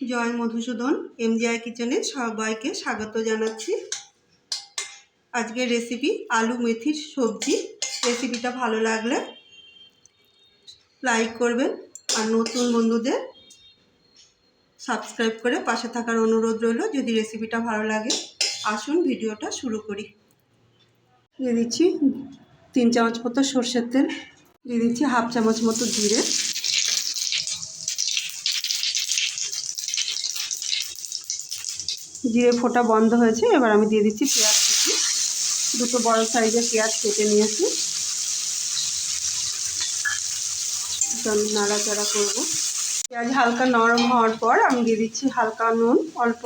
জয় Madhusudan, MgI কিচেনে সবাইকে স্বাগত জানাচ্ছি। আজকের রেসিপি আলু মেথির সবজি। রেসিপিটা ভালো লাগলে লাইক করবেন আর নতুন বন্ধুদের সাবস্ক্রাইব করে পাশে থাকার অনুরোধ রইল যদি রেসিপিটা ভালো লাগে। আসুন ভিডিওটা শুরু করি। দিয়ে দিচ্ছি তিন চামচ মতো সর্ষের তেল, দিয়ে দিচ্ছি হাফ চামচ মতো জিরে। জিরে ফোটা বন্ধ হয়েছে, এবার আমি দিয়ে দিচ্ছি পেঁয়াজ কুচি। দুটো বড় সাইজের পেঁয়াজ কেটে নিয়েছি। নাড়াচাড়া করব। পেঁয়াজ হালকা নরম হওয়ার পর আমি দিয়ে দিচ্ছি হালকা নুন, অল্প।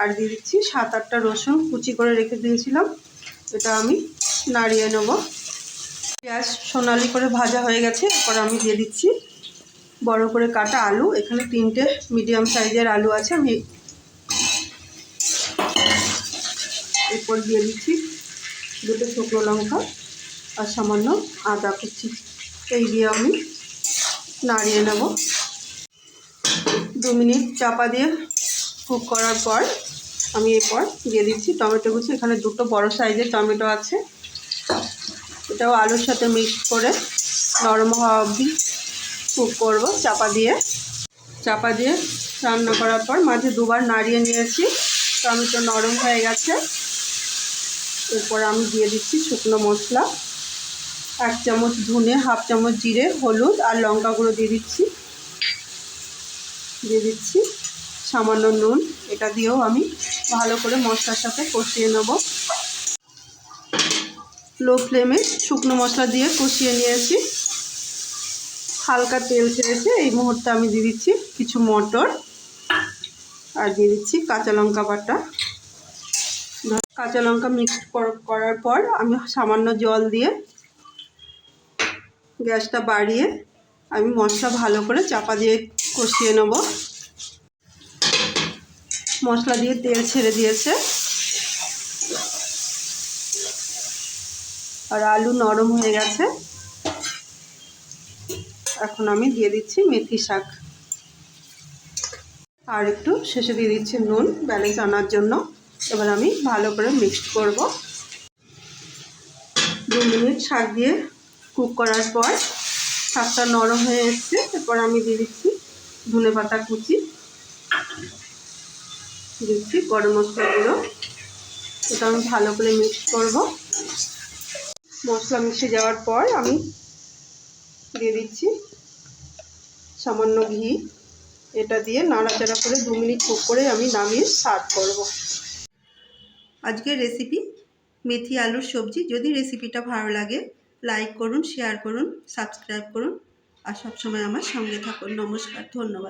আর দিয়ে দিচ্ছি সাত আটটা রসুন কুচি করে রেখে দিয়েছিলাম। এটা আমি নাড়িয়ে নেব। পেঁয়াজ সোনালি করে ভাজা হয়ে গেছে, এরপর আমি দিয়ে দিচ্ছি বড় করে কাটা আলু। এখানে তিনটে মিডিয়াম সাইজের আলু আছে, আমি এরপর দিয়ে দিচ্ছি দুটো শুকনো লঙ্কা আর সামান্য আদা কুচি। এই দিয়ে আমি নাড়িয়ে নেব। দু মিনিট চাপা দিয়ে কুক করার পর আমি এরপর দিয়ে দিচ্ছি টমেটো কুচি। এখানে দুটো বড় সাইজের টমেটো আছে। এটাও আলুর সাথে মিক্স করে নরম হওয়া অবধি কুক করব চাপা দিয়ে। চাপা দিয়ে রান্না করার পর মাঝে দুবার নাড়িয়ে নিয়েছি। টমেটো নরম হয়ে গেছে। এরপর আমি দিয়ে দিচ্ছি শুকনো মশলা। এক চামচ ধনে, হাফ চামচ জিরে, হলুদ আর লঙ্কা গুঁড়ো দিয়ে দিচ্ছি। দিয়ে দিচ্ছি সামান্য নুন। এটা দিয়েও আমি ভালো করে মশলার সাথে কষিয়ে নেব। লো ফ্লেমে শুকনো মশলা দিয়ে কষিয়ে নিয়েছি। হালকা তেল ছেড়েছে, এই মুহূর্তে আমি দিয়ে দিচ্ছি কিছু মটর। আর দিয়ে দিচ্ছি কাঁচা লঙ্কা বাটা। কাঁচা লঙ্কা মিক্স করার পর আমি সামান্য জল দিয়ে গ্যাসটা বাড়িয়ে আমি মশলা ভালো করে চাপা দিয়ে কষিয়ে নেব। মশলা দিয়ে তেল ছেড়ে দিয়েছে। আর আলু নরম হয়ে গেছে। এখন আমি দিয়ে দিচ্ছি মেথি শাক। আর একটু শেষে দিয়ে দিচ্ছি নুন, ব্যালেন্স আনার জন্য। এবার আমি ভালো করে মিক্সড করব। দু মিনিট শাক দিয়ে কুক করার পর শাকটা নরম হয়ে এসছে। এরপর আমি দিয়ে দিচ্ছি ধনে পাতা কুচি। দিচ্ছি গরম মশলা গুঁড়ো। এটা আমি ভালো করে মিক্স করব। মশলা মিশে যাওয়ার পর আমি দিয়ে দিচ্ছি সামান্য ঘি। এটা দিয়ে নাড়াচাড়া করে দু মিনিট কুক করে আমি নামিয়ে সার্ভ করব। আজকের রেসিপি মেথি আলুর সবজি। যদি রেসিপিটা ভালো লাগে লাইক করুন শেয়ার করুন সাবস্ক্রাইব করুন। আর সবসময় আমার সঙ্গে থাকুন। নমস্কার, ধন্যবাদ।